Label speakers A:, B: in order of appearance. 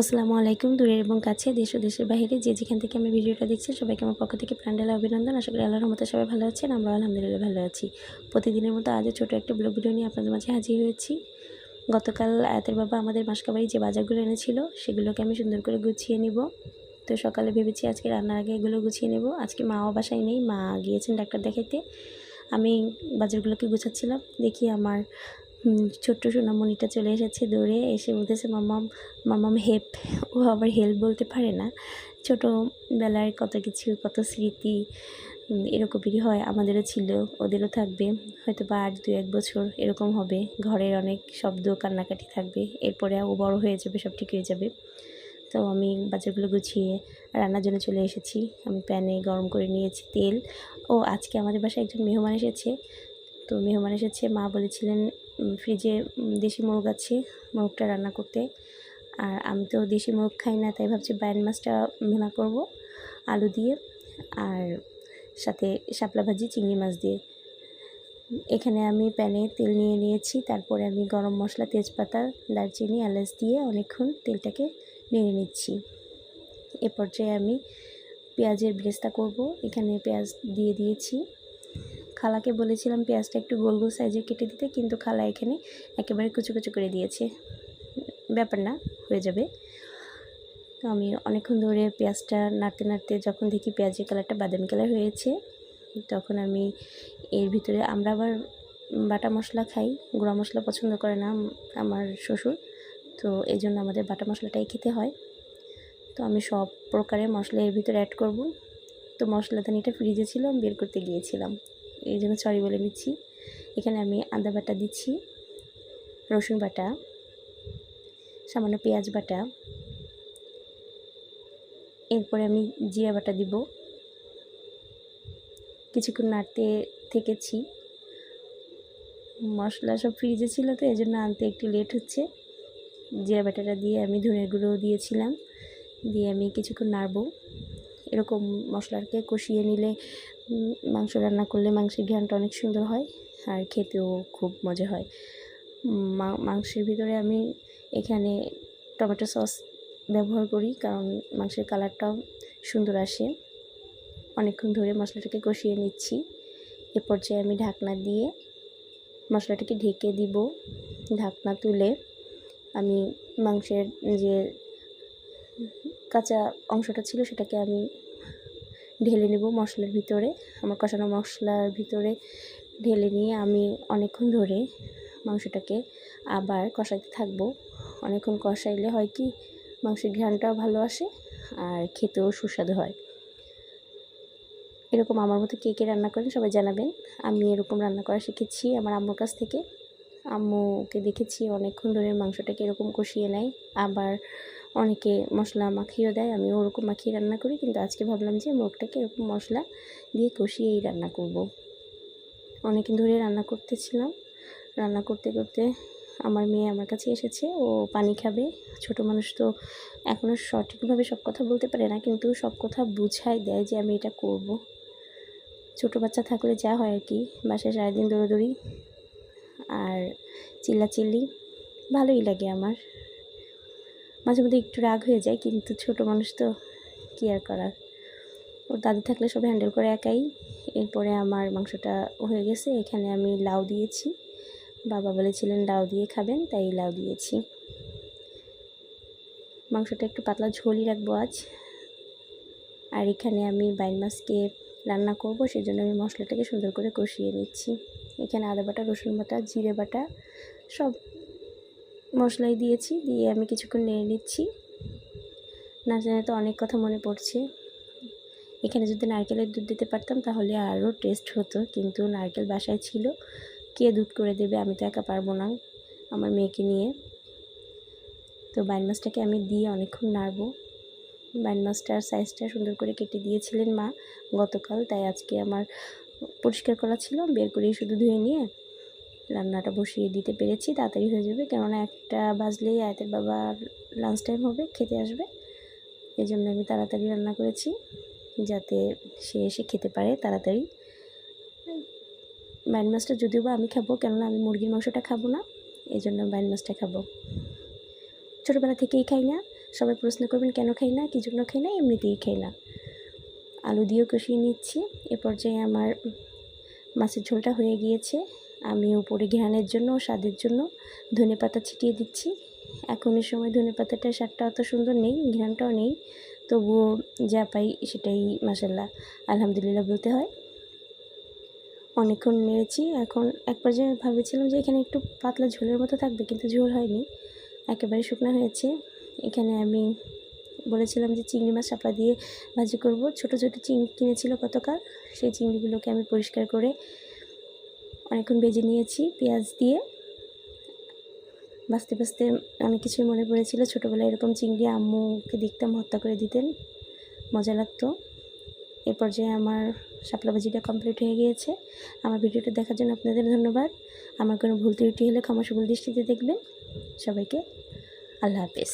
A: আসসালামু আলাইকুম, দূরের এবং কাছে দেশ ও দেশের বাইরে। যে যেখান থেকে আমি ভিডিওটা দেখছি, সবাইকে আমার পক্ষ থেকে প্রাণডালা অভিনন্দন। আশা করি আল্লাহর মতো সবাই ভালো আছেন আমরা আলহামদুলিল্লাহ ভালো আছি। প্রতিদিনের মতো আজও ছোটো একটা ব্লগ ভিডিও নিয়ে আপনাদের মাঝে হাজির হয়েছি। গতকাল আয়াতের বাবা আমাদের মাসকাবাড়ি যে বাজারগুলো এনেছিল, সেগুলোকে আমি সুন্দর করে গুছিয়ে নিব। তো সকালে ভেবেছি আজকে রান্নার আগে এগুলো গুছিয়ে নেব। আজকে মাও বাসায় নেই, মা গিয়েছেন ডাক্তার দেখাইতে। আমি বাজারগুলোকে গুছাচ্ছিলাম, দেখি আমার ছোট্ট সোনামণিটা চলে এসেছে দৌড়ে, এসে বলতেছে মামাম মামাম হেপ ও আবার হেল্প বলতে পারে না। ছোটোবেলায় কত কিছু, কত স্মৃতি এরকমই হয়, আমাদেরও ছিল, ওদেরও থাকবে। হয়তো বা আর দু এক বছর এরকম হবে, ঘরের অনেক শব্দ, কান্নাকাটি থাকবে, এরপরে ও বড় হয়ে যাবে, সব ঠিক হয়ে যাবে। তো আমি বাজারগুলো গুছিয়ে রান্নার জন্য চলে এসেছি। আমি প্যানে গরম করে নিয়েছি তেল। ও, আজকে আমাদের বাসায় একজন মেহমান এসেছে। তো মেহমান এসেছে, মা বলেছিলেন ফ্রিজে দেশি মোরগ আছে, মোরগটা রান্না করতে। আর আমি তো দেশি মোরগ খাই না, তাই ভাবছি বায়ন মাছটা ভুনা করব, আলু দিয়ে, আর সাথে শাপলা ভাজি, চিংড়ি মাছ দিয়ে। এখানে আমি প্যানে তেল নিয়ে নিয়েছি, তারপরে আমি গরম মশলা, তেজপাতা, দারচিনি, এলাচ দিয়ে অনেকক্ষণ তেলটাকে নেড়ে নিচ্ছি। এ পর্যায়ে আমি পেঁয়াজের ব্রেস্তা করব, এখানে পেঁয়াজ দিয়ে দিয়েছি। খালাকে বলেছিলাম পেঁয়াজটা একটু গোল গোল সাইজে কেটে দিতে, কিন্তু খালা এখানে একেবারে কুচু কুচু করে দিয়েছে। ব্যাপার না, হয়ে যাবে। তো আমি অনেকক্ষণ ধরে পেঁয়াজটা নাড়তে নাড়তে যখন দেখি পেঁয়াজের কালারটা বাদামি কালার হয়েছে, তখন আমি এর ভিতরে আমরা আবার বাটা মশলা খাই, গুঁড়া মশলা পছন্দ করে না আমার শ্বশুর, তো এই জন্য আমাদের বাটা মশলাটাই খেতে হয়। তো আমি সব প্রকারের মশলা এর ভিতরে অ্যাড করব। তো মশলাদানিটা ফ্রিজে ছিল, আমি বের করতে গিয়েছিলাম। এই জন্য সরি বলে নিচ্ছি। এখানে আমি আদা বাটা দিচ্ছি, রসুন বাটা, সামান্য পেঁয়াজ বাটা। এরপরে আমি জিরা বাটা দিব। কিছুক্ষণ নাড়তে থেকেছি। মশলা সব ফ্রিজে ছিল তো, এই জন্য আনতে একটু লেট হচ্ছে। জিরা বাটাটা দিয়ে আমি ধনের গুঁড়ো দিয়েছিলাম। দিয়ে আমি কিছুক্ষণ নাড়বো। এরকম মশলাকে কষিয়ে নিলে মাংস রান্না করলে মাংসের ঘ্রাণটা অনেক সুন্দর হয় আর খেতেও খুব মজা হয়। মাংসের ভিতরে আমি এখানে টমেটো সস ব্যবহার করি কারণ মাংসের কালারটাও সুন্দর আসে। অনেকক্ষণ ধরে মশলাটাকে কষিয়ে নিচ্ছি। এ পর্যায়ে আমি ঢাকনা দিয়ে মশলাটাকে ঢেকে দিব। ঢাকনা তুলে আমি মাংসের যে কাঁচা অংশটা ছিল সেটাকে আমি ঢেলে নেব মশলার ভিতরে। আমার কষানো মশলার ভিতরে ঢেলে নিয়ে আমি অনেকক্ষণ ধরে মাংসটাকে আবার কষাইতে থাকব। অনেকক্ষণ কষাইলে হয় কি, মাংসের ঘ্রাণটাও ভালো আসে আর খেতেও সুস্বাদু হয়। এরকম আমার মতো কে কে রান্না করেন সবাই জানাবেন। আমি এরকম রান্না করা শিখেছি আমার আম্মুর কাছ থেকে। আম্মুকে দেখেছি, অনেকক্ষণ ধরে মাংসটাকে এরকম কষিয়ে নেয়। আবার অনেকে মশলা মাখিয়েও দেয়, আমি ওরকম মাখিয়ে রান্না করি, কিন্তু আজকে ভাবলাম যে মুখটাকে এরকম মশলা দিয়ে কষিয়েই রান্না করব। অনেকদিন ধরে রান্না করতেছিলাম রান্না করতে করতে আমার মেয়ে আমার কাছে এসেছে, ও পানি খাবে ছোট মানুষ তো এখনও সঠিকভাবে সব কথা বলতে পারে না, কিন্তু সব কথা বুঝাই দেয় যে আমি এটা করব। ছোটো বাচ্চা থাকলে যা হয় আর কি, বাসায় সারাদিন দৌড়োদৌড়ি আর চিল্লাচিল্লি, ভালোই লাগে আমার মাঝে মধ্যে একটু রাগ হয়ে যায়, কিন্তু ছোট মানুষ তো কী আর করার। ওর দাদি থাকলে সব হ্যান্ডেল করে একাই। এরপরে আমার মাংসটা হয়ে গেছে, এখানে আমি লাউ দিয়েছি। বাবা বলেছিলেন, লাউ দিয়ে খাবেন, তাই লাউ দিয়েছি। মাংসটা একটু পাতলা ঝোলই রাখব আজ। আর এখানে আমি বাইন মাছকে রান্না করব, সেজন্য আমি মশলাটাকে সুন্দর করে কষিয়ে নিচ্ছি। এখানে আদা বাটা, রসুন বাটা, জিরে বাটা, সব মশলাই দিয়েছি, দিয়ে আমি কিছুক্ষণ নেড়ে নিচ্ছি। নাড়তে তো অনেক কথা মনে পড়ছে। এখানে যদি নারকেলের দুধ দিতে পারতাম তাহলে আরও টেস্ট হতো, কিন্তু নারকেল বাসায় ছিল। কে দুধ করে দেবে আমি তো একা পারব না আমার মেয়েকে নিয়ে। তো বাইন মাছটাকে আমি দিয়ে অনেকক্ষণ নাড়বো। বাইন মাছটার সাইজটা সুন্দর করে কেটে দিয়েছিলেন মা গতকাল, তাই আজকে আমার পরিষ্কার করা ছিল, বের করেই শুধু ধুয়ে নিয়ে রান্নাটা বসিয়ে দিতে পেরেছি, তাড়াতাড়ি হয়ে যাবে। কেননা একটা বাজলেই আয়তের বাবা লাঞ্চ টাইম হবে, খেতে আসবে। এই জন্য আমি তাড়াতাড়ি রান্না করেছি, যাতে সে এসে খেতে পারে তাড়াতাড়ি। বাইন মাছটা যদিও বা আমি খাব, কেননা আমি মুরগির মাংসটা খাব না এই জন্য বাইন মাছটা খাব। ছোটোবেলা থেকেই খাই না, সবাই প্রশ্ন করবেন, কেন খাই না? কী জন্য খাই না? এমনিতেই খাই না। আলু দিয়েও কষিয়ে নিচ্ছি, এ পর্যায়ে আমার মাছের ঝোলটা হয়ে গিয়েছে। আমি উপরে ঘ্রাণের জন্য ও স্বাদের জন্য ধনে পাতা ছিটিয়ে দিচ্ছি। এখনের সময় ধনে পাতাটার স্বাদটা অত সুন্দর নেই, ঘ্রাণটাও নেই। তবুও যা পাই সেটাই মাসাল্লাহ আলহামদুলিল্লাহ বলতে হয়। অনেকক্ষণ নেড়েছি, এখন এক পর্যায়ে ভেবেছিলাম যে এখানে একটু পাতলা ঝোলের মতো থাকবে, কিন্তু ঝোল হয়নি। একেবারে শুকনো হয়েছে। এখানে আমি বলেছিলাম যে চিংড়ি মাছ চাপা দিয়ে ভাজি করব। ছোট ছোট চিংড়ি কিনেছিল গতকাল, সেই চিংড়িগুলোকে আমি পরিষ্কার করে অনেকক্ষণ ভেজে নিয়েছি পেঁয়াজ দিয়ে। বাঁচতে বাঁচতে অনেক কিছুই মনে পড়েছিল। ছোটোবেলায় এরকম চিংড়ি আম্মুকে দেখতাম হত্যা করে দিতেন। মজা লাগতো। এ পর্যায়ে আমার শাপলা ভাজিটা কমপ্লিট হয়ে গিয়েছে। আমার ভিডিওটা দেখার জন্য আপনাদের ধন্যবাদ। আমার কোনো ভুল ত্রুটি হলে ক্ষমা সুবল দৃষ্টিতে দেখবেন। সবাইকে আল্লাহ হাফেজ।